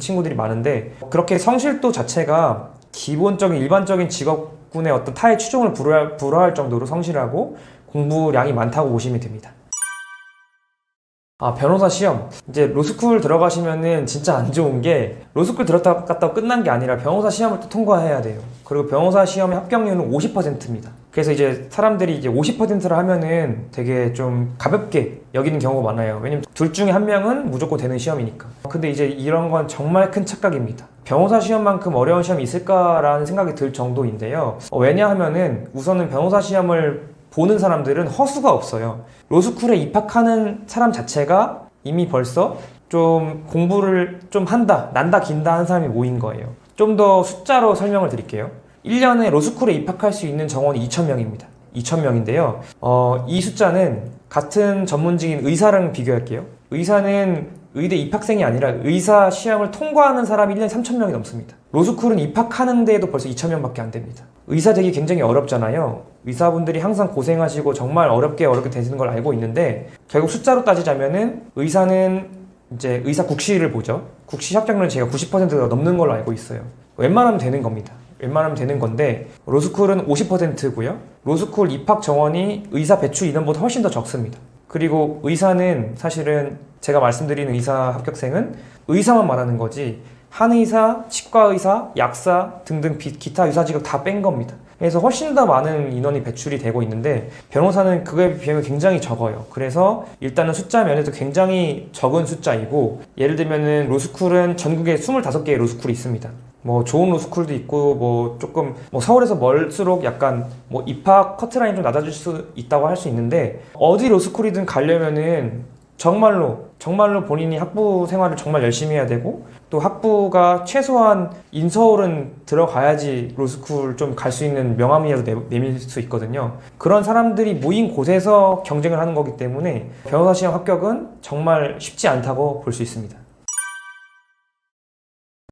친구들이 많은데 그렇게 성실도 자체가 기본적인 일반적인 직업군의 어떤 타의 추종을 불허할, 불허할 정도로 성실하고 공부량이 많다고 보시면 됩니다. 아, 변호사 시험. 이제 로스쿨 들어가시면은 진짜 안 좋은 게 로스쿨 들었다 갔다 끝난 게 아니라 변호사 시험을 또 통과해야 돼요. 그리고 변호사 시험의 합격률은 50%입니다. 그래서 이제 사람들이 이제 50%를 하면은 되게 좀 가볍게 여기는 경우가 많아요. 왜냐면 둘 중에 한 명은 무조건 되는 시험이니까. 근데 이제 이런 건 정말 큰 착각입니다. 변호사 시험만큼 어려운 시험이 있을까라는 생각이 들 정도인데요. 어, 왜냐하면은 우선은 변호사 시험을 보는 사람들은 허수가 없어요. 로스쿨에 입학하는 사람 자체가 이미 벌써 좀 공부를 좀 한다, 난다, 긴다 하는 사람이 모인 거예요. 좀 더 숫자로 설명을 드릴게요. 1년에 로스쿨에 입학할 수 있는 정원이 2,000명입니다. 2,000명인데요. 어, 이 숫자는 같은 전문직인 의사랑 비교할게요. 의사는 의대 입학생이 아니라 의사 시험을 통과하는 사람이 1년에 3,000명이 넘습니다. 로스쿨은 입학하는 데에도 벌써 2,000명밖에 안 됩니다. 의사 되기 굉장히 어렵잖아요. 의사분들이 항상 고생하시고 정말 어렵게 어렵게 되시는 걸 알고 있는데 결국 숫자로 따지자면은 의사는 이제 의사 국시를 보죠. 국시 합격률은 제가 90%가 넘는 걸로 알고 있어요. 웬만하면 되는 겁니다. 웬만하면 되는 건데 로스쿨은 50%고요. 로스쿨 입학 정원이 의사 배출 인원보다 훨씬 더 적습니다. 그리고 의사는 사실은 제가 말씀드리는 의사 합격생은 의사만 말하는 거지 한의사, 치과의사, 약사 등등 비- 기타 의사 직업 다 뺀 겁니다. 그래서 훨씬 더 많은 인원이 배출이 되고 있는데 변호사는 그거에 비하면 굉장히 적어요. 그래서 일단은 숫자 면에서 굉장히 적은 숫자이고 예를 들면은 로스쿨은 전국에 25개의 로스쿨이 있습니다. 뭐 좋은 로스쿨도 있고 뭐 조금 뭐 서울에서 멀수록 약간 뭐 입학 커트라인 좀 낮아질 수 있다고 할 수 있는데 어디 로스쿨이든 가려면은 정말로 정말로 본인이 학부 생활을 정말 열심히 해야 되고 또 학부가 최소한 인서울은 들어가야지 로스쿨 좀 갈 수 있는 명함이라도 내- 내밀 수 있거든요. 그런 사람들이 모인 곳에서 경쟁을 하는 거기 때문에 변호사 시험 합격은 정말 쉽지 않다고 볼 수 있습니다.